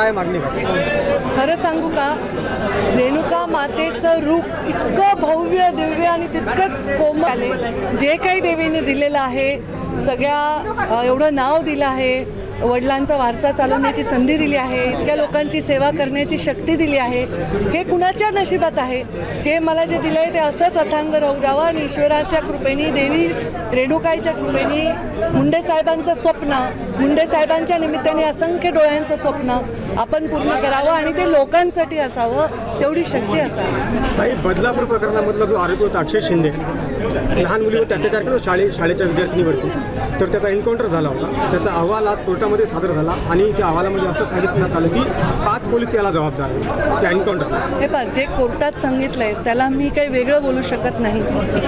काय मागणी खरं सांगू का? रेणुका मातेचं रूप इतकं भव्य दिव्य आणि तितकंच कोमल आले जे काही देवीने दिलेलं आहे सगळ्या एवढं नाव दिलं आहे वडिलांचा वारसा चालवण्याची संधी दिली आहे इतक्या लोकांची सेवा करण्याची शक्ती दिली आहे हे कुणाच्या नशिबात आहे? हे मला जे दिलं आहे ते असंच अथांग राहू द्यावं आणि ईश्वराच्या कृपेने देवी रेणुकाईच्या कृपेने मुंडे साहेबांचं स्वप्न मुंडे साहेबांच्या निमित्ताने असंख्य डोळ्यांचं स्वप्न आपण पूर्ण करावं आणि ते लोकांसाठी असावं तेवढी शक्ती असावी. बदलापूर प्रकरणामधला जो आरोपी होता अक्षय शिंदे लहान मुलीवर अत्याचार केला शाळे शाळेच्या विद्यार्थिनीवरती तर त्याचा एन्काउंटर झाला होता. त्याचा अहवाल आज कोर्टामध्ये सादर झाला आणि त्या अहवालामध्ये असं सांगितण्यात आलं की पाच पोलीस याला जबाबदार त्या एन्काउंटरला हे पहा जे कोर्टात सांगितलंय त्याला मी काही वेगळं बोलू शकत नाही.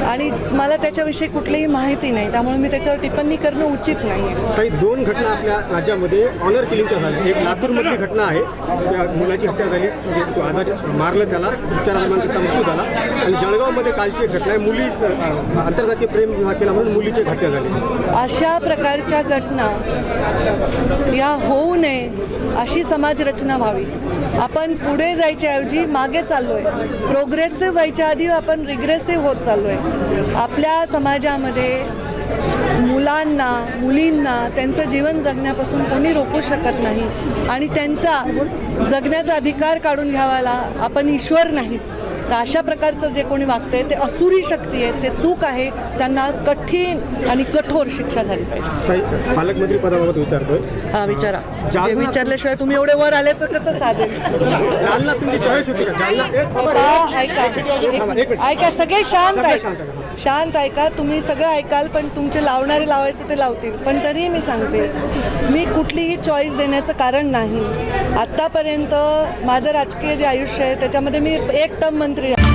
आणि मला त्याच्याविषयी कुठलीही माहिती नाही. त्यामुळे मी त्याच्यावर टिप्पणी करणं उचित नाही काही दोन घटना आपल्या राज्यामध्ये ऑनर किलिंगच्या झाल्या. एक लातूरमधली घटना आहे. त्या मुलाची हत्या झाली. म्हणजे तो आधार मारलं त्याला. उपचारादरम्यान त्याचा मृत्यू झाला. आणि जळगावमध्ये कालची घटना आहे. मुली आंतरजातीय प्रेम विवाह केला म्हणून मुलीची हत्या झाली. अशा प्रकारच्या घटना या होऊ नये अशी समाजरचना व्हावी. आपण पुढे जायच्याऐवजी मागे चाललो आहे प्रोग्रेसिव्ह व्हायच्या आधी आपण रिग्रेसिव्ह होत चाललो आहे आपल्या समाजामध्ये मुलांना मुलींना त्यांचं जीवन जगण्यापासून कोणी रोखू शकत नाही. आणि त्यांचा जगण्याचा अधिकार काढून घ्यावाला आपण ईश्वर नाहीत. तर अशा प्रकारचं जे कोणी वागतंय ते असुरी शक्ती आहे ते चूक आहे त्यांना कठीण आणि कठोर शिक्षा झाली पाहिजे. काही पालकमंत्री पदाबाबत विचारतोय. हा विचारा. जे विचारल्याशिवाय तुम्ही एवढे वर आले तर कसं साधेल जालना तुमची चॉईस होती का? जालना एक आता ऐका. एक सगळे शांत सगळे आहे शांत आहे. शांत ऐका तुम्ही सगळं ऐकाल पण तुमचे लावणारे लावायचे ते लावतील. पण तरीही मी सांगते मी कुठलीही चॉईस देण्याचं कारण नाही. आत्तापर्यंत माझं राजकीय जे आयुष्य आहे त्याच्यामध्ये मी एक टर्म मंत्री आहे.